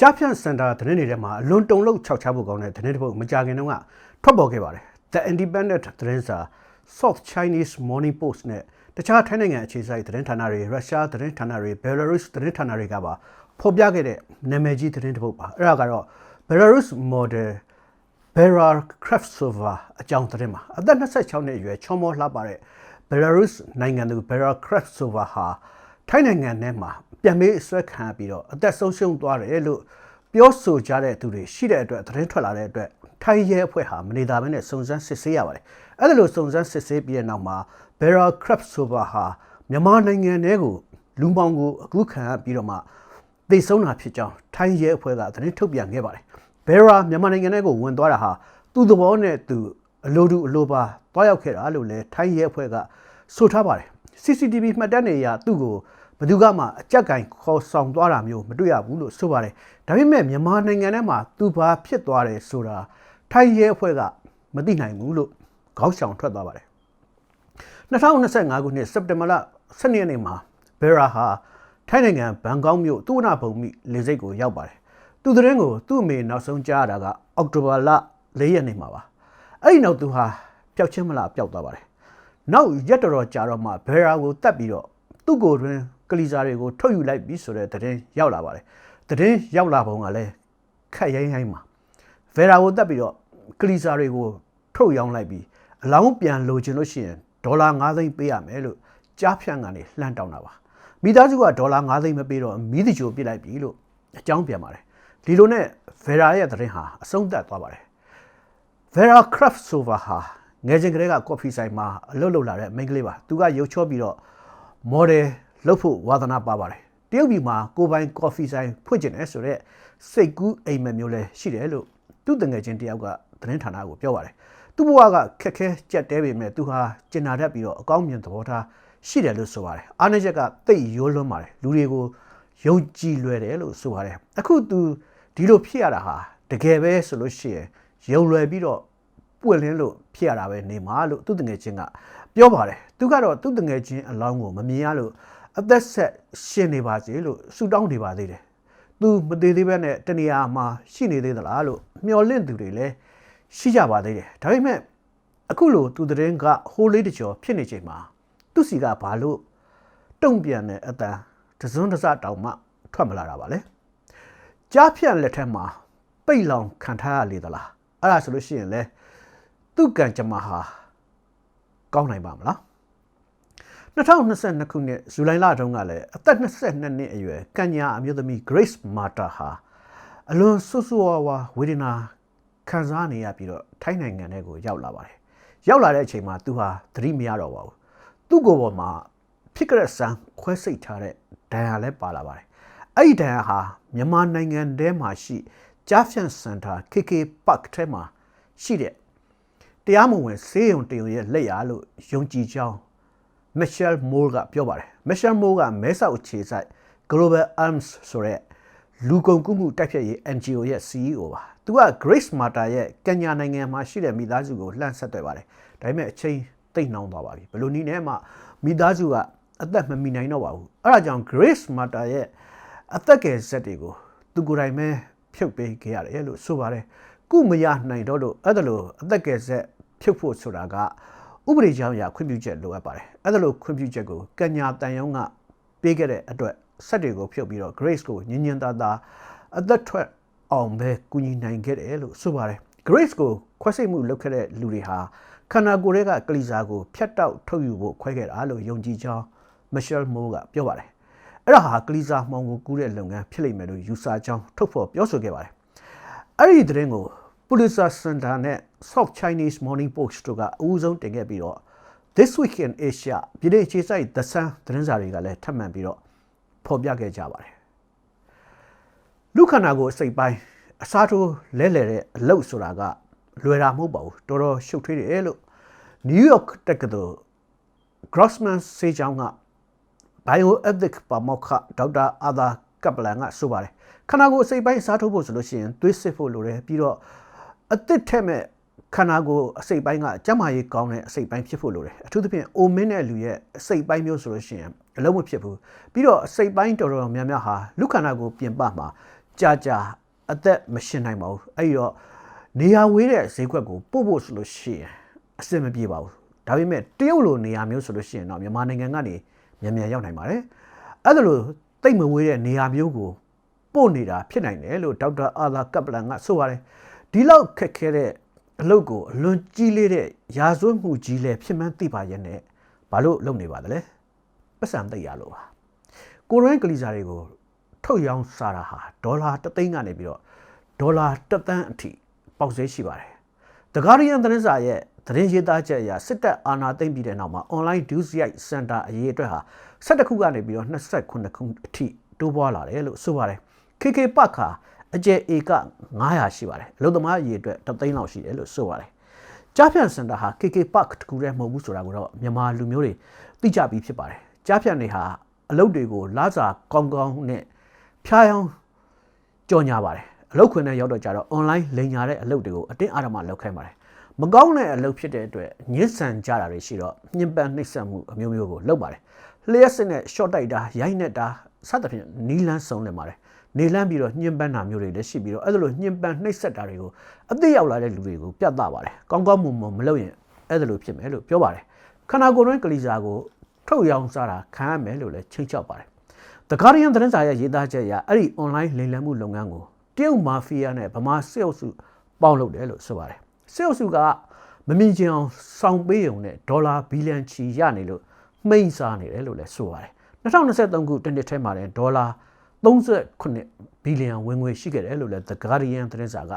ကြားဖြန့်စင်တာသတင်းတွေထဲမှာအလွန်တုံလို့ခြောက်ချဖို့ကောင်းတဲ့သတင်းတစ်ပုဒ်မကြခင်တုန်းကထွက်ပေါ်ခဲ့ပါတယ် The Independent သတင်းစာ South Chinese Morning Post နဲ့တခြားထိုင်းနိုင်ငံအခြေစိုက်သတင်းဌာနတွေရုရှားသတင်းဌာနတွေ Belarus သတင်းဌာနတွေကပါဖော်ပြခဲ့တဲ့နာမည်ကြီးသတင်းတစ်ပုဒ်ပါအဲ့ဒါကတော့ Belarus model Bera Kravtsova အကြောင်းသတင်းမှာအသက်26နှစ်အရွယ်ချောမောလှပတဲ့ Belarus နိုင်ငံသူ Bera Kravtsova ဟာထိုင်းနိုင်ငံထဲမှာ ပြန်မေးအဆွဲခံရပြီးတော့အသက်ဆုံးရှုံးသွားတယ်လို့ပြောဆိုကြတဲ့သူတွေရှိတဲ့အတွက်သတင်းထွက်လာတဲ့အတွက်ထိုင်းရဲအဖွဲ့ဟာမနေသားဘဲနဲ့စုံစမ်းစစ်ဆေးရပါတယ်။အဲ့ဒါလို့စုံစမ်းစစ်ဆေးပြီးတဲ့နောက်မှာ Bera Kravtsova ဟာမြန်မာနိုင်ငံထဲကိုလူမောင်ကိုအခုခံရပြီးတော့မှသိဆုံးတာဖြစ်ကြောင်းထိုင်းရဲအဖွဲ့ကသတင်းထုတ်ပြန်ခဲ့ပါတယ်။ Bera မြန်မာနိုင်ငံထဲကိုဝင်သွားတာဟာသူ့သဘောနဲ့သူအလိုတူအလိုပါတွားရောက်ခဲ့တာလို့လည်းထိုင်းရဲအဖွဲ့ကဆိုထားပါတယ်။ CCTV မှတ်တမ်းတွေအရသူ့ကို ဘယ်သူကမှအကြက်ကင်ခေါ်ဆောင်သွားတာမျိုးမတွေ့ရဘူးလို့ဆိုပါတယ်။ဒါပေမဲ့မြန်မာနိုင်ငံထဲမှာသူဘာဖြစ်သွားတယ်ဆိုတာထိုင်းရဲအဖွဲ့ကမသိနိုင်ဘူးလို့ခေါင်းဆောင်ထွက်သွားပါတယ်။2025ခုနှစ်စက်တင်ဘာလ12ရက်နေ့မှာဘယ်ရာဟာထိုင်းနိုင်ငံဘန်ကောက်မြို့သူဝနာဘုံမိလေဆိပ်ကိုရောက်ပါတယ်။သူသတင်းကိုသူ့အမေနောက်ဆုံးကြားရတာကအောက်တိုဘာလ4ရက်နေ့မှာပါ။အဲ့ဒီနောက်သူဟာပျောက်ချင်းမလားပျောက်သွားပါတယ်။နောက်ရက်တော်တော်ကြာတော့မှဘယ်ရာကိုတတ်ပြီးတော့သူ့ကိုယ်တွင် ကလီစာတွေကိုထုတ်ယူလိုက်ပြီးဆိုတဲ့သတင်းရောက်လာပါတယ်သတင်းရောက်လာပုံကလည်းခက်ရိုင်းရိုင်းမှာဗေရာကိုတက်ပြီးတော့ကလီစာတွေကိုထုတ်ရောင်းလိုက်ပြီးအလောင်းပြန်လိုချင်လို့ရှိရင်ဒေါ်လာ9သိန်းပေးရမယ်လို့ကြားဖြန့်ကနေလှမ်းတောင်းတာပါမိသားစုကဒေါ်လာ9သိန်းမပေးတော့မိသချိုပြစ်လိုက်ပြီလို့အကြောင်းပြန်ပါတယ်ဒီလိုနဲ့ဗေရာရဲ့သတင်းဟာအဆုံးသတ်သွားပါတယ်ဗေရာခရပ်ဆိုဗာဟာငယ်ချင်းကလေးကကော်ဖီဆိုင်မှာအလုပ်လုပ်လာတဲ့မိန်းကလေးပါသူကရုပ်ချောပြီးတော့မော်ဒယ် လုပ်ဖို့ဝါသနာပါပါတယ်တရုတ်ပြည်မှာကိုပိုင်ကော်ဖီဆိုင်ဖွင့်ကျင်တယ်ဆိုတော့စိတ်ကူးအိမ်မက်မျိုးလဲရှိတယ်လို့သူ့တငယ်ချင်းတယောက်ကသတင်းဌာနကိုပြောပါတယ်သူ့ဘဝကခက်ခဲကြက်တဲပေမဲ့သူဟာကျင်နာတတ်ပြီးတော့အကောင်းမြင်သဘောထားရှိတယ်လို့ဆိုပါတယ်အားနည်းချက်ကတိတ်ရိုးလွန်းပါတယ်လူတွေကိုယုံကြည်လွယ်တယ်လို့ဆိုပါတယ်အခုသူဒီလိုဖြစ်ရတာဟာတကယ်ပဲဆိုလို့ရှိရင်ယုံလွယ်ပြီးတော့ပွင့်လင်းလို့ဖြစ်ရတာပဲနေမှာလို့သူ့တငယ်ချင်းကပြောပါတယ်သူကတော့သူ့တငယ်ချင်းအလောင်းကိုမမြင်ရလို့ အသက်ဆက်ရှင်နေပါစေလို့ဆုတောင်းနေပါသေးတယ်။ तू မသေးသေးပဲနဲ့တနေရာမှာရှိနေသေးသလားလို့မျှော်လင့်သူတွေလည်းရှိကြပါသေးတယ်။ဒါပေမဲ့အခုလိုသူတရင်ကဟိုးလေးတကျော်ဖြစ်နေချိန်မှာသူစီကဘာလို့တုံ့ပြန်တဲ့အတန်တစွန်းတစတောင်မှထွက်မလာတာပါလဲ။ကြားဖြန့်လက်ထက်မှာပိတ်လောင်ခံထားရလေသလား။အဲ့ဒါဆိုလို့ရှိရင်လေသူ့ကံကြမ္မာဟာကောင်းနိုင်ပါမလား။ 2022ခုနှစ်ဇူလိုင်လတုန်းကလည်းအသက်22နှစ်အရွယ်ကညာအမျိုးသမီး Grace Mata ဟာအလွန်ဆူဆူဝါဝါဝေဒနာခံစားနေရပြီးတော့ထိုင်းနိုင်ငံထဲကိုရောက်လာပါတယ်။ရောက်လာတဲ့အချိန်မှာသူဟာသတိမရတော့ပါဘူး။သူ့ကိုယ်ပေါ်မှာဖြစ်ကြတဲ့ဆန်းခွဲစိတ်ထားတဲ့ဒဏ်ရာလည်းပါလာပါတယ်။အဲ့ဒီဒဏ်ရာဟာမြန်မာနိုင်ငံထဲမှာရှိကြားဖြန့်စင်တာ KK Park ထဲမှာရှိတဲ့တရားမဝင်ဆေးရုံတရုံရဲ့လက်ရာလို့ယုံကြည်ကြောင်း Michelle Moore ကပြောပါတယ် Michelle Moore ကမဲဆောက်အခြေစိုက် Global Arms ဆိုတဲ့လူကုန်ကူးမှုတိုက်ဖျက်ရေး NGO ရဲ့ CEO ပါသူက Grace Mata ရဲ့ကညာနိုင်ငံမှာရှိတဲ့မိသားစုကိုလှမ်းဆက်သွယ်ပါတယ်ဒါပေမဲ့အချိန်တိတ်နှောင်းသွားပါပြီဘယ်လိုနည်းနဲ့မှမိသားစုကအသက်မမီနိုင်တော့ပါဘူးအဲဒါကြောင့် Grace Mata ရဲ့အသက်ကယ်ဆက်တွေကိုသူကိုယ်တိုင်ပဲဖြုတ်ပေးခဲ့ရတယ်လို့ဆိုပါတယ်ကုမရနိုင်တော့လို့အဲ့ဒါလို့အသက်ကယ်ဆက်ဖြုတ်ဖို့ဆိုတာက ဥပဒေကြောင်းအရခွင့်ပြုချက်လိုအပ်ပါတယ်အဲ့ဒါလို့ခွင့်ပြုချက်ကိုကညာတန်ယုံကပေးခဲ့တဲ့အတွက်ဆက်တွေကိုဖြုတ်ပြီးတော့ Grace ကိုညင်ညင်သာသာအသက်ထွက်အောင်ပဲကူညီနိုင်ခဲ့တယ်လို့ဆိုပါတယ် Grace ကိုခွဲစိတ်မှုလုပ်ခဲ့တဲ့လူတွေဟာခန္ဓာကိုယ်ရဲ့ကလီစာကိုဖြတ်တောက်ထုတ်ယူဖို့ခွဲခဲ့တာလို့ယုံကြည်ကြောင်း Michelle Moore ကပြောပါတယ်အဲ့ဒါဟာကလီစာမှောင်ကိုကူးတဲ့လုပ်ငန်းဖြစ်လိမ့်မယ်လို့ယူဆကြောင်းထုတ်ဖော်ပြောဆိုခဲ့ပါတယ်အဲ့ဒီသတင်းကို Pulitzer Center နဲ့ South Chinese Morning Post တို့ကအဦးဆုံးတင်ခဲ့ပြီးတော့ This Week in Asia ပြည်ထောင်ခြေဆိုင် The Sun သတင်းစာတွေကလည်းထပ်မံပြီးတော့ဖော်ပြခဲ့ကြပါတယ်လူခန္ဓာကိုယ်အစိတ်ပိုင်းအစားထိုးလဲလှယ်တဲ့အလုပ်ဆိုတာကလွယ်တာမဟုတ်ပါဘူးတော်တော်ရှုပ်ထွေးတယ်လို့ New York တက္ကသိုလ် Grossman စေချောင်းက Bioethics ပါမောက္ခဒေါက်တာအာသာကပလန်ကဆိုပါတယ်ခန္ဓာကိုယ်အစိတ်ပိုင်းစားထိုးဖို့ဆိုလို့ရှိရင်သွေးစစ်ဖို့လိုတယ်ပြီးတော့ အသစ်ထက်မဲ့ခန္ဓာကိုယ်အစိတ်ပိုင်းကကျန်းမာရေးကောင်းတဲ့အစိတ်ပိုင်းဖြစ်ဖို့လိုတယ်အထူးသဖြင့်အိုမင်းတဲ့လူရဲ့အစိတ်ပိုင်းမျိုးဆိုလို့ရှိရင်အလုံးမဖြစ်ဘူးပြီးတော့အစိတ်ပိုင်းတော်တော်များများဟာလူခန္ဓာကိုယ်ပြင်ပမှာကြာကြာအသက်မရှင်နိုင်ပါဘူးအဲ့ဒီတော့နေရာဝေးတဲ့ဈေးကွက်ကိုပို့ဖို့ဆိုလို့ရှိရင်အဆင်မပြေပါဘူးဒါပေမဲ့တရုတ်လိုနေရာမျိုးဆိုလို့ရှိရင်တော့မြန်မာနိုင်ငံကနေမြန်မြန်ရောက်နိုင်ပါတယ်အဲ့ဒါလိုတိတ်မဝေးတဲ့နေရာမျိုးကိုပို့နေတာဖြစ်နိုင်တယ်လို့ဒေါက်တာအာသာကပလန်ကဆိုပါတယ် ဒီလောက်ခက်ခဲတဲ့အလုပ်ကိုအလွန်ကြီးလေးတဲ့ရာဇဝတ်မှုကြီးလဲဖြစ်မှန်းသိပါရဲ့နဲ့ဘာလို့လုပ်နေပါသလဲပတ်စံသိရလို့ပါကိုရိုင်းကလီစာတွေကိုထုတ်ရောင်းစားတာဟာဒေါ်လာ3သိန်းကနေပြီးတော့ဒေါ်လာ1သန်းအထိပေါက်ဈေးရှိပါတယ်။ The Guardian သတင်းစာရဲ့သတင်းရေးသားချက်အရစစ်တပ်အာဏာသိမ်းပြီးတဲ့နောက်မှာ online dues ရိုက်စင်တာအရေးအတွက်ဟာ17ခုကနေပြီးတော့29ခုအထိတိုးပွားလာတယ်လို့ဆိုပါတယ်။ KK Park ဟာ အကျယ်ဧက900ရှိပါတယ်။အလုပ်သမားအရေးအတွက်3သိန်းလောက်ရှိတယ်လို့ဆိုပါတယ်။ကြားဖြန့်စင်တာဟာ KK Park တခုတည်းမဟုတ်ဘူးဆိုတာကိုတော့မြန်မာလူမျိုးတွေသိကြပြီးဖြစ်ပါတယ်။ကြားဖြန့်တွေဟာအလုပ်တွေကိုလာစာကောင်းကောင်းနဲ့ဖျားယောင်းကြော်ညာပါတယ်အလုပ်ခွင်နဲ့ရောက်တော့ကြတော့ online လိန်ညာတဲ့အလုပ်တွေကိုအတင်းအဓမ္မလုပ်ခိုင်းပါတယ်မကောင်းတဲ့အလုပ်ဖြစ်တဲ့အတွက်ညှစ်ဆန်ကြတာတွေရှိတော့ညှဉ်းပန်းနှိပ်စက်မှုအမျိုးမျိုးကိုလုပ်ပါတယ်လျှက်စစ်နဲ့ short တိုက်တာရိုက်နေတာစသဖြင့်နီလန်းဆုံးလင်ပါတယ် နေလန်းပြီးတော့ညှဉ်းပန်းတာမျိုးတွေလည်းရှိပြီးတော့အဲ့ဒါလိုညှဉ်းပန်းနှိပ်စက်တာတွေကိုအသိရောက်လာတဲ့လူတွေကိုပြသပါတယ်ကောင်းကောင်းမွန်မွန်မလုပ်ရင်အဲ့ဒါလိုဖြစ်မယ်လို့ပြောပါတယ်ခန္ဓာကိုယ်တွင်းကလေးစားကိုထုတ်ရောင်းစားတာခံရမယ်လို့လည်းချိန်ချောက်ပါတယ် The Guardian သတင်းစာရဲ့ရေးသားချက်အရအဲ့ဒီ online လိမ်လည်မှုလုပ်ငန်းကိုတရုတ်မာဖီးယားနဲ့ဗမာစစ်အုပ်စုပေါင်းလုပ်တယ်လို့ဆိုပါတယ်စစ်အုပ်စုကမမြင်ချင်အောင်စောင့်ပေးုံနဲ့ဒေါ်လာဘီလီယံချီရနေလို့မှိန်စားနေတယ်လို့လည်းဆိုပါတယ်2023ခုတနှစ်ထဲမှာလည်းဒေါ်လာ 38ဘီလီယံဝင်ငွေရှိခဲ့တယ်လို့လည်း The Guardian သတင်းစာက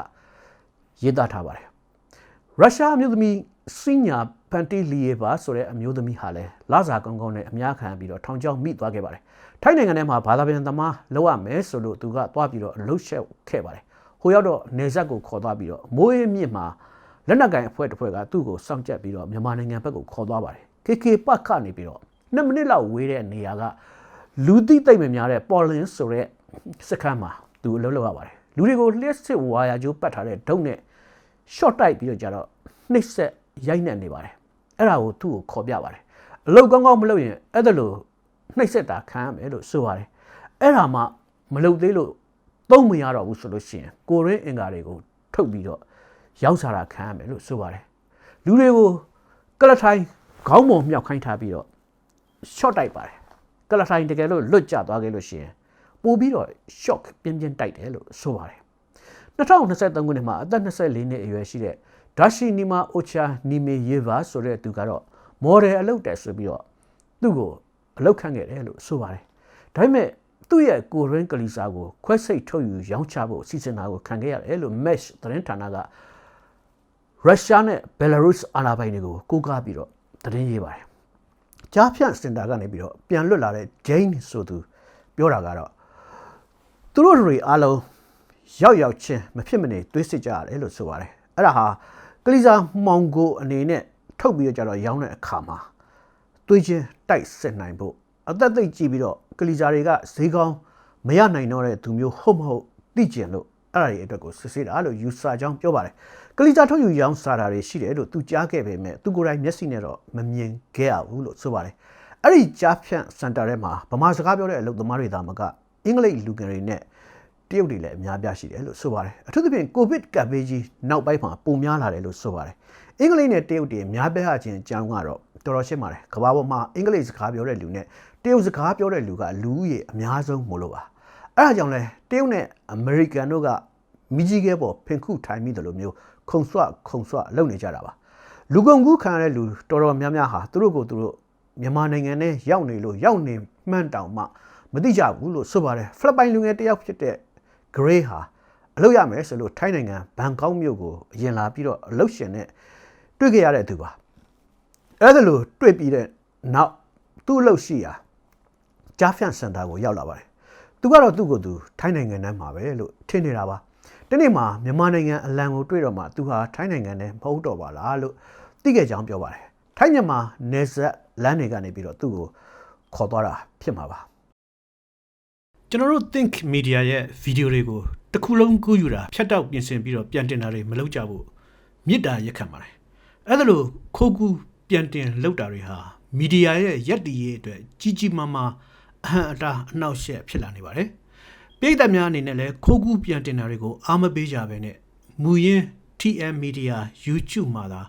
ရေးသားထားပါတယ်ရုရှားအမျိုးသမီးစင်ညာဖန်တီလီယေဘာဆိုတဲ့အမျိုးသမီးဟာလည်းလစာကောင်းကောင်းနဲ့အများခံပြီးတော့ထောင်ချောက်မိသွားခဲ့ပါတယ်။ထိုင်းနိုင်ငံထဲမှာဘာသာပြန်သမားလောက်ရမယ်ဆိုလို့သူကသွားပြီးတော့လှုပ်ရှက်ခဲ့ပါတယ်။ဟိုရောက်တော့နေဆက်ကိုခေါ်သွားပြီးတော့မိုးရမြင့်မှာလက်နက်ကင်အဖွဲ့တစ်ဖွဲ့ကသူ့ကိုစောင့်ကြပ်ပြီးတော့မြန်မာနိုင်ငံဘက်ကိုခေါ်သွားပါတယ်။ KK ပတ်ကနေပြီးတော့2မိနစ်လောက်ဝေးတဲ့နေရာက လူသိသိမ့်မများတဲ့ပေါ်လင်ဆိုတဲ့စခန်းမှာသူအလုပ်လုပ်ရပါတယ်။လူတွေကိုလျှက်စစ်ဝါယာကြိုးပတ်ထားတဲ့ဒုတ်နဲ့ short တိုက်ပြီးတော့ကြတော့နှိပ်စက်ရိုက်နှက်နေပါတယ်အဲ့ဒါကိုသူ့ကိုခေါ်ပြပါတယ်အလုပ်ကောင်းကောင်းမလုပ်ရင်အဲ့ဒါလို့နှိပ်စက်တာခံရမယ်လို့ဆိုပါတယ်အဲ့ဒါမှမလုပ်သေးလို့သုံးမရတော့ဘူးဆိုလို့ရှိရင်ကိုရင်းအင်္ဂါတွေကိုထုတ်ပြီးတော့ရောက်စားတာခံရမယ်လို့ဆိုပါတယ်လူတွေကိုကလထိုင်းခေါင်းပုံမြောက်ခိုင်းထားပြီးတော့ short တိုက်ပါတယ် ကလထိုင်းတကယ်လို့လွတ်ကျသွားခဲ့လို့ရှိရင်ပို့ပြီးတော့ shock ပြင်းပြင်းတိုက်တယ်လို့ဆိုပါတယ်2023ခုနှစ်မှာအသက်24နှစ်အရွယ်ရှိတဲ့ဒါရှိနီမာအိုချာနီမေယေဗာဆိုတဲ့သူကတော့မော်ဒယ်အလုပ်တက်ဆိုပြီးတော့သူ့ကိုအလုပ်ခန့်ခဲ့တယ်လို့ဆိုပါတယ်ဒါပေမဲ့သူ့ရဲ့ကိုရင်းကလီစာကိုခွဲစိတ်ထုတ်ယူရောင်းချဖို့စီစဉ်တာကိုခံခဲ့ရတယ်လို့ mesh သတင်းဌာနကရုရှားနဲ့ဘယ်လာရုစ်အာဏာပိုင်တွေကိုကိုးကားပြီးတော့သတင်းရေးပါတယ် ကြားဖြန့်စင်တာကနေပြီးတော့ပြန်လွတ်လာတဲ့ Jane ဆိုသူပြောတာကတော့သူတို့တွေအားလုံးရောက်ရောက်ချင်းမဖြစ်မနေတွေးစစ်ကြရတယ်လို့ဆိုပါတယ်အဲ့ဒါဟာကလီစာမှောင်ကိုအနေနဲ့ထုတ်ပြီးတော့ကြတော့ရောင်းတဲ့အခါမှာတွေးချင်းတိုက်စစ်နိုင်ဖို့အသက်သိကြည့်ပြီးတော့ကလီစာတွေကဈေးကောင်းမရနိုင်တော့တဲ့သူမျိုးဟုတ်မဟုတ်သိကျင်လို့အဲ့ဒါတွေအတွက်ကိုစစ်ဆေးတာလို့ယူဆကြောင်းပြောပါတယ် ကလီစာထုတ်ယူရောင်းစားတာတွေရှိတယ်လို့သူကြားခဲ့ပေမဲ့သူကိုယ်တိုင်မျက်စိနဲ့တော့မမြင်ခဲ့ရဘူးလို့ဆိုပါတယ်အဲ့ဒီကြားဖြန့်စင်တာထဲမှာဗမာစကားပြောတဲ့အလုပ်သမားတွေသာမကအင်္ဂလိပ်လူငယ်တွေနဲ့တရုတ်တွေလည်းအများပြားရှိတယ်လို့ဆိုပါတယ်အထူးသဖြင့်ကိုဗစ်ကပ်ဘေးကြီးနောက်ပိုင်းမှာပုံများလာတယ်လို့ဆိုပါတယ်အင်္ဂလိပ်နဲ့တရုတ်တွေများပြားခြင်းအကြောင်းကတော့တော်တော်ရှင်းပါတယ်ကမ္ဘာပေါ်မှာအင်္ဂလိပ်စကားပြောတဲ့လူနဲ့တရုတ်စကားပြောတဲ့လူကလူဦးရေအများဆုံးမို့လို့ပါအဲဒါကြောင့်လဲတရုတ်နဲ့အမေရိကန်တို့ကမိကြီးကဲပေါ်ဖင်ခုထိုင်မိတယ်လို့မျိုး ခုံဆွခုံဆွလုပ်နေကြတာပါလူကုန်ကူးခံရတဲ့လူတော်တော်များများဟာသူတို့ကိုသူတို့မြန်မာနိုင်ငံနဲ့ရောက်နေလို့ရောက်နေမှန်းတောင်မှမသိကြဘူးလို့ဆိုပါတယ်ဖိလစ်ပိုင်လူငယ်တယောက်ဖြစ်တဲ့ Gray ဟာအလုပ်ရမယ်ဆိုလို့ထိုင်းနိုင်ငံဘန်ကောက်မြို့ကိုအရင်လာပြီးတော့အလုပ်ရှင်နဲ့တွေ့ခဲ့ရတဲ့သူပါအဲ့ဒါလို့တွေ့ပြီးတဲ့နောက်သူ့အလုပ်ရှိရာကြားဖြန့်စင်တာကိုရောက်လာပါတယ်သူကတော့သူ့ကိုယ်သူထိုင်းနိုင်ငံထဲမှာပဲလို့ထင်နေတာပါ ဒီနေ့မှာမြန်မာနိုင်ငံအလံကိုတွေ့တော့မှသူဟာထိုင်းနိုင်ငံထဲမဟုတ်တော့ပါလားလို့သိခဲ့ကြောင်းပြောပါတယ်ထိုင်းမြန်မာနယ်စပ်လမ်းတွေကနေပြီးတော့သူ့ကိုခေါ်သွားတာဖြစ်မှာပါကျွန်တော်တို့ Think Media ရဲ့ဗီဒီယိုတွေကိုတစ်ခုလုံးကူးယူတာဖြတ်တောက်ပြင်ဆင်ပြီးတော့ပြန်တင်တာတွေမလုပ်ကြဘူးမြစ်တာရက်ခံပါတယ်အဲ့ဒါလို့ခိုးကူးပြန်တင်လုပ်တာတွေဟာမီဒီယာရဲ့ရက်တည်ရေးအတွက်ကြီးကြီးမားမားအဟံအတားအနှောက်အယှက်ဖြစ်လာနေပါတယ် ပြည်သက်များအနေနဲ့လည်းခိုးကူးပြန်တင်တာတွေကိုအားမပေးကြဘဲနဲ့မူရင်း TM Media YouTube မှာသာ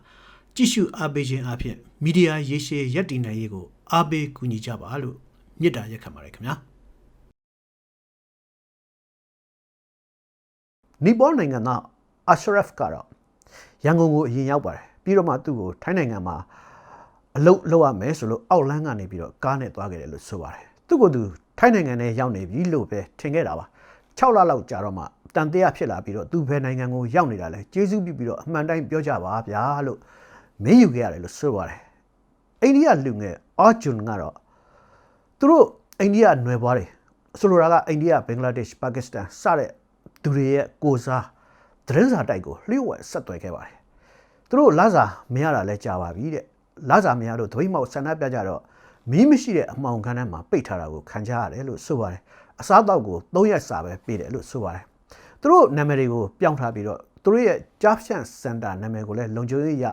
ကြည့်ရှုအားပေးခြင်းအပြင်မီဒီယာရေးရှည်ရပ်တည်နိုင်ရေးကိုအားပေးကူညီကြပါလို့မြစ်တာရက်ခံပါတယ်ခင်ဗျာနီပေါနိုင်ငံသားအာရှရဖ်ကတော့ရန်ကုန်ကိုအရင်ရောက်ပါတယ်ပြီးတော့မှသူ့ကိုထိုင်းနိုင်ငံမှာအလုပ်လုပ်ရမယ်ဆိုလို့အောက်လန်းကနေပြီးတော့ကားနဲ့သွားခဲ့တယ်လို့ဆိုပါတယ်သူ့ကိုသူ ထိုင်းနိုင်ငံထဲရောက်နေပြီလို့ပဲထင်ခဲ့တာပါ6လလောက်ကြာတော့မှတန်တရားဖြစ်လာပြီးတော့သူဘယ်နိုင်ငံကိုရောက်နေတာလဲကျေးဇူးပြုပြီးတော့အမှန်တိုင်းပြောကြပါဗျာလို့မင်းယူခဲ့ရတယ်လို့ဆိုပါတယ်အိန္ဒိယလူငယ်အော်ဂျွန်ကတော့သူတို့အိန္ဒိယနွယ်ဘွားတွေဆိုလိုတာကအိန္ဒိယဘင်္ဂလားဒေ့ရှ်ပါကစ္စတန်စတဲ့သူတွေရဲ့ကိုစားသတင်းစာတိုက်ကိုလျှို့ဝှက်ဆက်သွယ်ခဲ့ပါတယ်သူတို့လာစာမရတာလဲကြာပါပြီတဲ့လာစာမရလို့သပိတ်မောက်ဆန္ဒပြကြတော့ မီးမရှိတဲ့အမှောင်ခန်းထဲမှာပိတ်ထားတာကိုခံကြရတယ်လို့ဆိုပါတယ်အစားအသောက်ကို၃ရက်စာပဲပေးတယ်လို့ဆိုပါတယ်သူတို့နာမည်တွေကိုပြောင်းထားပြီးတော့သူတို့ရဲ့ Japshan Center နာမည်ကိုလည်းလုံခြုံရေးရ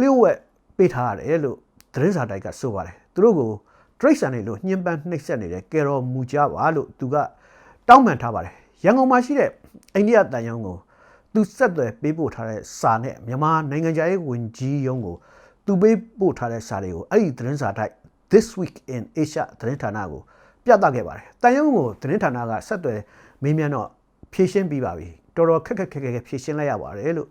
လျှို့ဝှက်ပေးထားရတယ်လို့သတင်းစာတိုက်ကဆိုပါတယ်သူတို့ကိုတရိတ်ဆန်တွေလို့ညှဉ်းပန်းနှိပ်စက်နေတဲ့ကယ်တော်မူကြပါလို့သူကတောင်းပန်ထားပါတယ်ရန်ကုန်မှာရှိတဲ့အိန္ဒိယတန်ယုံကိုသူဆက်သွယ်ပေးပို့ထားတဲ့စာနဲ့မြန်မာနိုင်ငံခြားရေးဝန်ကြီးရုံးကိုသူပေးပို့ထားတဲ့စာတွေကိုအဲ့ဒီသတင်းစာတိုက် This Week in Asia သတင်းဌာနကိုပြသခဲ့ပါတယ်။တန်ရုံကိုသတင်းဌာနကဆက်သွယ်မေးမြန်းတော့ဖြေရှင်းပြီးပါပြီ။တော်တော်ခက်ခက်ခက်ခက်ဖြေရှင်းလိုက်ရပါတယ်လို့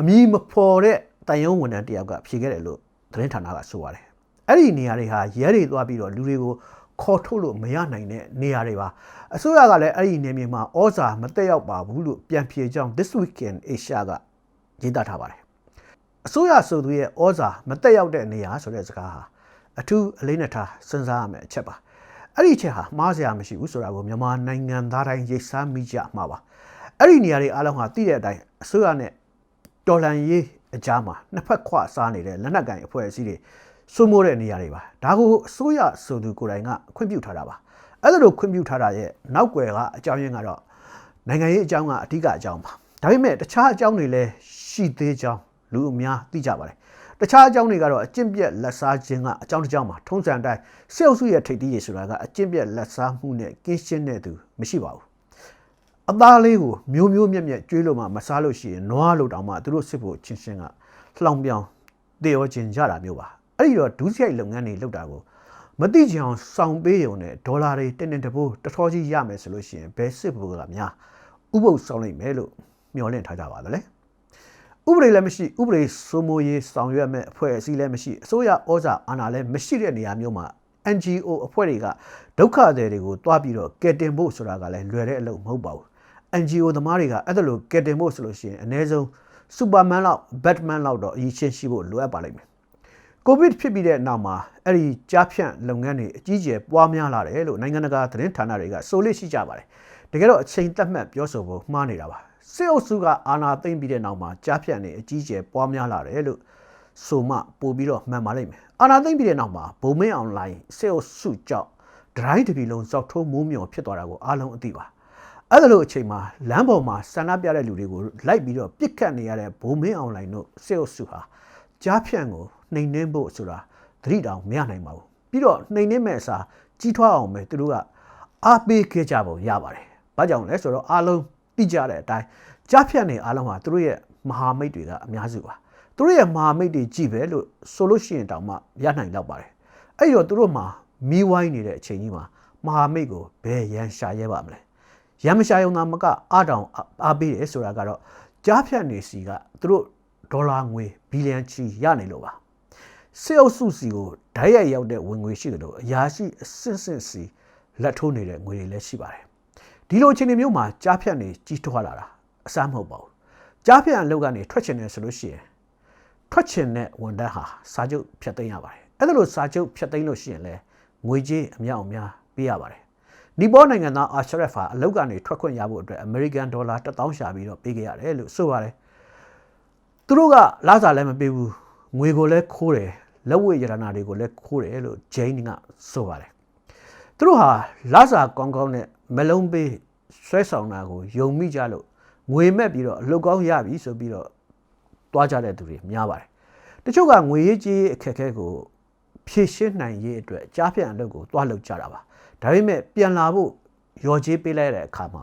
အမီမဖော်တဲ့တန်ရုံဝန်ထမ်းတယောက်ကဖြေခဲ့တယ်လို့သတင်းဌာနကဆိုပါတယ်။အဲ့ဒီနေရာတွေဟာရဲတွေသွားပြီးတော့လူတွေကိုခေါ်ထုတ်လို့မရနိုင်တဲ့နေရာတွေပါအစိုးရကလည်းအဲ့ဒီနေမြေမှာဩဇာမတက်ရောက်ပါဘူးလို့ပြန်ဖြေကြောင်း This Weekend Asia ကရေးသားထားပါတယ်အစိုးရဆိုသူရဲ့ဩဇာမတက်ရောက်တဲ့နေရာဆိုတဲ့စကားဟာ အထူးအလေးနက်ထားစဉ်းစားရမယ့်အချက်ပါအဲ့ဒီချက်ဟာမှားစရာမရှိဘူးဆိုတာကိုမြန်မာနိုင်ငံသားတိုင်းရိပ်စားမိကြမှာပါအဲ့ဒီနေရာတွေအားလုံးဟာသိတဲ့အတိုင်းအစိုးရနဲ့တော်လန်ရေးအကြားမှာနှစ်ဖက်ခွစားနေတဲ့လက်နက်ကိုင်အဖွဲ့အစည်းတွေစိုးမိုးတဲ့နေရာတွေပါဒါကိုအစိုးရဆိုသူကိုယ်တိုင်ကခွင့်ပြုထားတာပါအဲ့ဒါလိုခွင့်ပြုထားတာရဲ့နောက်ွယ်ကအကြောင်းရင်းကတော့နိုင်ငံရေးအကြောင်းကအဓိကအကြောင်းပါဒါပေမဲ့တခြားအကြောင်းတွေလည်းရှိသေးကြောင်းလူအများသိကြပါတယ် တခြားအကြောင်းတွေကတော့အကျင့်ပြက်လက်စားခြင်းကအကြောင်းတစ်ကြောင်းမှာထုံးစံတိုင်းစေအုပ်စုရဲ့ထိပ်တီးရဆိုတာကအကျင့်ပြက်လက်စားမှုနဲ့ကင်းရှင်းတဲ့သူမရှိပါဘူးအသားလေးကိုမျိုးမျိုးမြက်မြက်ကျွေးလို့မှမစားလို့ရှိရင်နွားလို့တောင်မှသူတို့စစ်ဖို့ချင်းချင်းကလှောင်ပြောင်တေရောခြင်းကြတာမျိုးပါအဲ့ဒီတော့ဒုစရိုက်လုပ်ငန်းတွေလုပ်တာကိုမတိချင်အောင်စောင့်ပေးရုံနဲ့ဒေါ်လာတွေတင်းတင်းတပိုးတထောကြီးရမယ်ဆိုလို့ရှိရင်ဘယ်စစ်ဘုကများဥပုပ်ဆောင်လိုက်မယ်လို့မျှော်လင့်ထားကြပါသလဲ ဥပဒေလည်းမရှိဥပဒေစိုးမိုးရေးဆောင်ရွက်မဲ့အဖွဲ့အစည်းလည်းမရှိအစိုးရဩဇာအာဏာလည်းမရှိတဲ့နေရာမျိုးမှာ NGO အဖွဲ့တွေကဒုက္ခသည်တွေကိုတွားပြီးတော့ကယ်တင်ဖို့ဆိုတာကလည်းလွယ်တဲ့အလုပ်မဟုတ်ပါဘူး NGO သမားတွေကအဲ့ဒါလိုကယ်တင်ဖို့ဆိုလို့ရှိရင်အ ਨੇ ဆုံးစူပါမန်လောက်ဘက်မန်လောက်တော့အရေးချင်းရှိဖို့လိုအပ်ပါလိမ့်မယ်ကိုဗစ်ဖြစ်ပြီးတဲ့နောက်မှာအဲ့ဒီကြားဖြန့်လုပ်ငန်းတွေအကြီးအကျယ်ပွားများလာတယ်လို့နိုင်ငံတကာသတင်းဌာနတွေကဆိုလို့ရှိကြပါတယ်တကယ်တော့အချိန်သက်မှတ်ပြောဆိုဖို့မှားနေတာပါ စစ်အုပ်စုကအာဏာသိမ်းပြီးတဲ့နောက်မှာကြားဖြန့်နေအကြီးအကျယ်ပွားများလာတယ်လို့ဆိုမှပို့ပြီးတော့မှန်ပါလိမ့်မယ်အာဏာသိမ်းပြီးတဲ့နောက်မှာဘုံမင်းအွန်လိုင်းစစ်အုပ်စုကြောင့်ဒရိုင်းတပီလုံးဇောက်ထိုးမိုးမြော်ဖြစ်သွားတာကိုအားလုံးအသိပါအဲ့ဒါလို့အချိန်မှာလမ်းပေါ်မှာဆန္ဒပြတဲ့လူတွေကိုလိုက်ပြီးတော့ပြစ်ခတ်နေရတဲ့ဘုံမင်းအွန်လိုင်းတို့စစ်အုပ်စုဟာကြားဖြန့်ကိုနှိမ်နှင်းဖို့ဆိုတာသတိတောင်မရနိုင်ပါဘူးပြီးတော့နှိမ်နှင်းမဲ့အစားကြီးထွားအောင်ပဲသူတို့ကအားပေးခဲ့ကြပုံရပါတယ်ဘာကြောင့်လဲဆိုတော့အားလုံး သိကြတဲ့အတိုင်းကြားဖြတ်နေအားလုံးဟာသူတို့ရဲ့မဟာမိတ်တွေကအများစုပါသူတို့ရဲ့မဟာမိတ်တွေကြည့်ပဲလို့ဆိုလို့ရှိရင်တောင်မှရနိုင်တော့ပါတယ်အဲ့တော့သူတို့မှာမီးဝိုင်းနေတဲ့အချိန်ကြီးမှာမဟာမိတ်ကိုဘယ်ရန်ရှာရဲပါမလဲရန်မရှာယုံသာမကအားတောင်အားပေးတယ်ဆိုတာကတော့ကြားဖြတ်နေစီကသူတို့ဒေါ်လာငွေဘီလီယံချီရနေလို့ပါစစ်အုပ်စုစီကိုဓာတ်ရိုက်ရောက်တဲ့ဝင်ငွေရှိတယ်လို့အရာရှိအစစ်စစ်စီလက်ထိုးနေတဲ့ငွေတွေလည်းရှိပါတယ် ဒီလိုအခြေအနေမျိုးမှာကြားဖြတ်နေကြီးထွားလာတာအစမ်းမဟုတ်ပါဘူးကြားဖြတ်အလုပ်ကနေထွက်ချင်တယ်ဆိုလို့ရှိရင်ထွက်ချင်တဲ့ဝန်ထမ်းဟာစာချုပ်ဖြတ်သိမ်းရပါတယ်အဲ့ဒါလို့စာချုပ်ဖြတ်သိမ်းလို့ရှိရင်လည်းငွေကြေးအမြောက်အများပေးရပါတယ်နီပေါနိုင်ငံသားအာရှရက်ဖာအလုပ်ကနေထွက်ခွင့်ရဖို့အတွက်အမေရိကန်ဒေါ်လာ1000ရှာပြီးတော့ပေးခဲ့ရတယ်လို့ဆိုပါတယ်သူတို့ကလာစာလည်းမပေးဘူးငွေကိုလည်းခိုးတယ်လက်ဝဲရတနာတွေကိုလည်းခိုးတယ်လို့ဂျိန်းကဆိုပါတယ်သူတို့ဟာလာစာကောင်းကောင်းနဲ့ မလုံးပေးဆွဲဆောင်တာကိုယုံမိကြလို့ငွေမဲ့ပြီးတော့အလုတ်ကောင်းရပြီဆိုပြီးတော့တွားကြတဲ့သူတွေများပါတယ်တချို့ကငွေရေးကြေးအခက်အခဲကိုဖြည့်ရှင်းနိုင်ရေးအတွက်ကြားဖြန့်အလုပ်ကိုတွားလုပ်ကြတာပါဒါပေမဲ့ပြန်လာဖို့ရော်ကြေးပေးလိုက်တဲ့အခါမှာ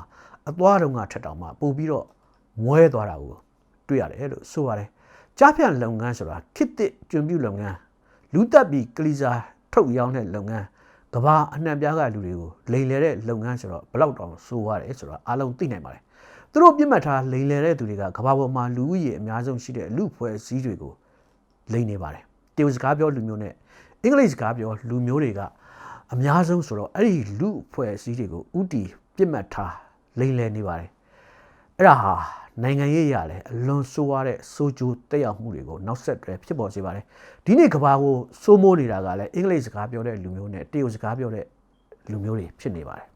အသွားတုံးကထက်တောင်မှပို့ပြီးတော့မွဲသွားတာကိုတွေ့ရတယ်လို့ဆိုပါတယ်ကြားဖြန့်လုပ်ငန်းဆိုတာခစ်တစ်ကျွံပြုလုပ်ငန်းလူတက်ပြီးကလီစာထုတ်ရောင်းတဲ့လုပ်ငန်း ကဘာအနှံ့ပြားကလူတွေကိုလိန်လေတဲ့လုပ်ငန်းဆိုတော့ဘလောက်တောင်ဆိုးရတယ်ဆိုတော့အားလုံးသိနိုင်ပါတယ်သူတို့ပြစ်မှတ်ထားလိန်လေတဲ့သူတွေကကဘာပေါ်မှာလူဦးရေအများဆုံးရှိတဲ့လူဖွဲ့စည်းတွေကိုလိန်နေပါတယ်တရုတ်စကားပြောလူမျိုးနဲ့အင်္ဂလိပ်စကားပြောလူမျိုးတွေကအများဆုံးဆိုတော့အဲ့ဒီလူဖွဲ့စည်းတွေကိုဥတီပြစ်မှတ်ထားလိန်လေနေပါတယ် အဲ့ဒါဟာနိုင်ငံရေးရလဲအလွန်ဆိုးရတဲ့စိုးကျိုးတက်ရောက်မှုတွေကိုနောက်ဆက်တွဲဖြစ်ပေါ်စေပါတယ်ဒီနေ့ကဘာကိုစိုးမိုးနေတာကလည်းအင်္ဂလိပ်စကားပြောတဲ့လူမျိုးနဲ့တရုတ်စကားပြောတဲ့လူမျိုးတွေဖြစ်နေပါတယ်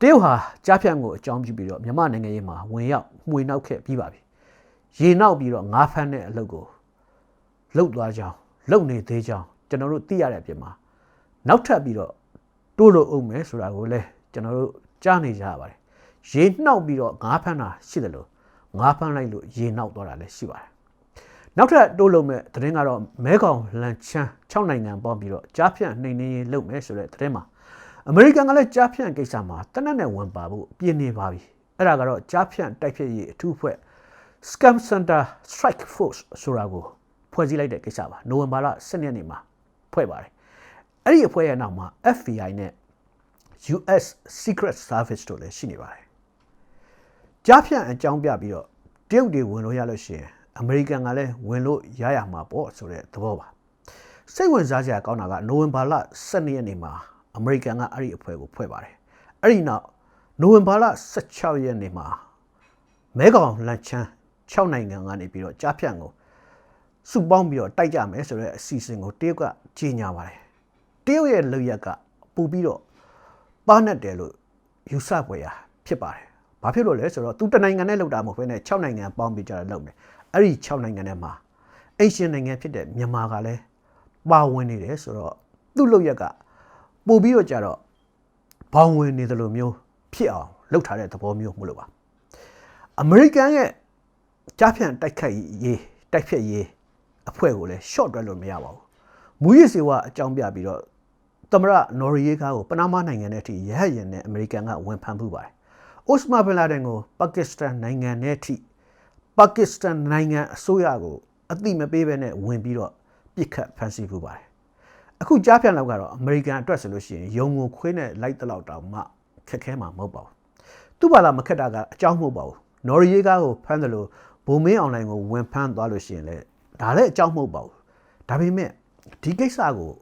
တရုတ်ဟာကြားဖြန့်ကိုအကြောင်းပြုပြီးတော့မြန်မာနိုင်ငံရေးမှာဝင်ရောက်မှွေနောက်ခဲ့ပြီးပါပြီရေနောက်ပြီးတော့ငါးဖမ်းတဲ့အလုပ်ကိုလှုပ်သွားကြောင်းလှုပ်နေသေးကြောင်းကျွန်တော်တို့သိရတဲ့အပြင်မှာနောက်ထပ်ပြီးတော့တိုးလို့အောင်မယ်ဆိုတာကိုလည်းကျွန်တော်တို့ကြားနေကြရပါတယ် ရေနှောက်ပြီးတော့ငါးဖမ်းတာရှိတယ်လို့ငါးဖမ်းလိုက်လို့ရေနှောက်သွားတာလည်းရှိပါတယ်နောက်ထပ်တိုးလုံးမဲ့သတင်းကတော့မဲကောင်လန်ချမ်း6နိုင်ငံပေါင်းပြီးတော့ကြားဖြန့်နှိမ်နှင်းရေးလုပ်မယ်ဆိုတဲ့သတင်းမှာအမေရိကန်ကလည်းကြားဖြန့်ကိစ္စမှာတနက်နဲ့ဝင်ပါဖို့ပြင်နေပါပြီအဲ့ဒါကတော့ကြားဖြန့်တိုက်ဖြတ်ရေးအထူးအဖွဲ့ Scam Center Strike Force ဆိုတာကိုဖွဲ့စည်းလိုက်တဲ့ကိစ္စပါနိုဝင်ဘာလ10ရက်နေ့မှာဖွဲ့ပါတယ်အဲ့ဒီအဖွဲ့ရဲ့နောက်မှာ FBI နဲ့ US Secret Service တို့လည်းရှိနေပါတယ် ကြားဖြန့်အကြောင်းပြပြီးတော့တရုတ်တွေဝင်လို့ရလို့ရှိရင်အမေရိကန်ကလည်းဝင်လို့ရရမှာပေါ့ဆိုတဲ့သဘောပါစိတ်ဝင်စားစရာကောင်းတာကနိုဝင်ဘာလ12ရက်နေ့မှာအမေရိကန်ကအဲ့ဒီအဖွဲ့ကိုဖွဲ့ပါတယ်အဲ့ဒီနောက်နိုဝင်ဘာလ16ရက်နေ့မှာမဲကောင်လန်ချမ်း6နိုင်ငံကနေပြီးတော့ကြားဖြန့်ကိုစုပေါင်းပြီးတော့တိုက်ကြမယ်ဆိုတဲ့အစီအစဉ်ကိုတရုတ်ကကြီးညာပါတယ်တရုတ်ရဲ့လုပ်ရက်ကပူပြီးတော့ပါနဲ့တယ်လို့ယူဆပွဲရဖြစ်ပါတယ်။ ဘာဖြစ်လို့လဲဆိုတော့သူတနိုင်ငံနဲ့လောက်တာမဟုတ်ဘဲနဲ့6နိုင်ငံပေါင်းပြီးကြတာလုပ်မယ်။အဲ့ဒီ6နိုင်ငံထဲမှာအိရှင်နိုင်ငံဖြစ်တဲ့မြန်မာကလည်းပါဝင်နေတယ်ဆိုတော့သူ့လုပ်ရက်ကပို့ပြီးတော့ကြတော့ဘောင်းဝင်နေတယ်လို့မျိုးဖြစ်အောင်လုပ်ထားတဲ့သဘောမျိုးမလို့ပါ။အမေရိကန်ရဲ့ကြားဖြန့်တိုက်ခတ်ရေးတိုက်ဖြတ်ရေးအဖွဲ့ကိုလည်း short တွက်လို့မရပါဘူး။မူရစ်စေဝါအကြောင်းပြပြီးတော့သမရနော်ရီယေကာကိုပနာမနိုင်ငံနဲ့အထိရဟရင်နဲ့အမေရိကန်ကဝန်ဖန်မှုပါတယ်။ အိုစမာဘင်လာဒန်ကိုပါကစ္စတန်နိုင်ငံနဲ့အထိပါကစ္စတန်နိုင်ငံအစိုးရကိုအတိမပေးဘဲနဲ့ဝင်ပြီးတော့ပြစ်ခတ်ဖမ်းဆီးမှုပါတယ်။အခုကြားဖြန့်လောက်ကတော့အမေရိကန်အတွက်ဆိုလို့ရှိရင်ယုံကိုခွေးနဲ့လိုက်တလောက်တောင်မှခက်ခဲမှာမဟုတ်ပါဘူး။သူ့ဘာသာမခက်တာကအကြောင်းမဟုတ်ပါဘူး။နော်ရီယေကာကိုဖမ်းတယ်လို့ဘုံမင်းအွန်လိုင်းကိုဝင်ဖမ်းသွားလို့ရှိရင်လည်းဒါလည်းအကြောင်းမဟုတ်ပါဘူး။ဒါပေမဲ့ဒီကိစ္စကို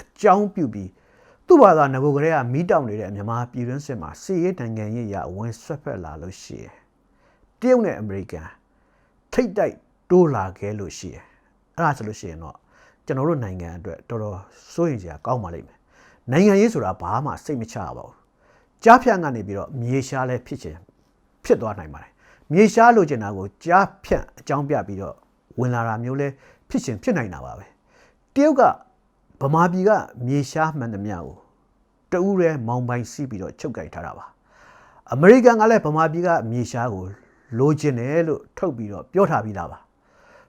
အကြောင်းပြုပြီး သူ့ဘာသာငကိုကလေးကမီးတောင်နေတဲ့မြန်မာပြည်တွင်းစစ်မှာစီရေးတန်ကန်ရေးရဝင်ဆွက်ဖက်လာလို့ရှိရယ်တရုတ်နဲ့အမေရိကန်ထိတ်တိုက်တိုးလာခဲ့လို့ရှိရယ်အဲ့ဒါဆိုလို့ရှိရင်တော့ကျွန်တော်တို့နိုင်ငံအတွက်တော်တော်စိုးရိမ်စရာကောင်းပါလိမ့်မယ်နိုင်ငံရေးဆိုတာဘာမှစိတ်မချရပါဘူးကြားဖြန့်ကနေပြီးတော့မြေရှားလဲဖြစ်ချင်ဖြစ်သွားနိုင်ပါတယ်မြေရှားလိုချင်တာကိုကြားဖြန့်အကြောင်းပြပြီးတော့ဝင်လာတာမျိုးလဲဖြစ်ချင်ဖြစ်နိုင်တာပါပဲတရုတ်က ဗမာပြည်ကမြေရှားမှန်သမျှကိုတဦးရဲမောင်ပိုင်စီးပြီးတော့ချုပ်ကြိုက်ထားတာပါအမေရိကန်ကလည်းဗမာပြည်ကမြေရှားကိုလိုချင်တယ်လို့ထုတ်ပြီးတော့ပြောထားပြီးသားပါ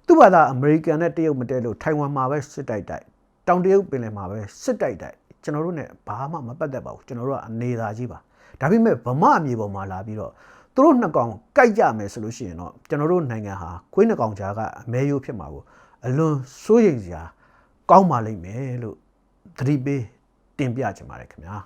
သူ့ဘာသာအမေရိကန်နဲ့တရုတ်မတည့်လို့ထိုင်ဝမ်မှာပဲစစ်တိုက်တိုက်တောင်တရုတ်ပင်လယ်မှာပဲစစ်တိုက်တိုက်ကျွန်တော်တို့ ਨੇ ဘာမှမပတ်သက်ပါဘူးကျွန်တော်တို့ကအနေသာကြီးပါဒါပေမဲ့ဗမာမြေပေါ်မှာလာပြီးတော့သူတို့နှစ်ကောင်ကြိုက်ကြမယ်ဆိုလို့ရှိရင်တော့ကျွန်တော်တို့နိုင်ငံဟာခွေးနှစ်ကောင်ကြားကအမဲရိုးဖြစ်မှာကိုအလွန်စိုးရိမ်စရာ ကောင်းပါလိမ့်မယ်လို့သတိပေးတင်ပြချင်ပါတယ်ခင်ဗျာ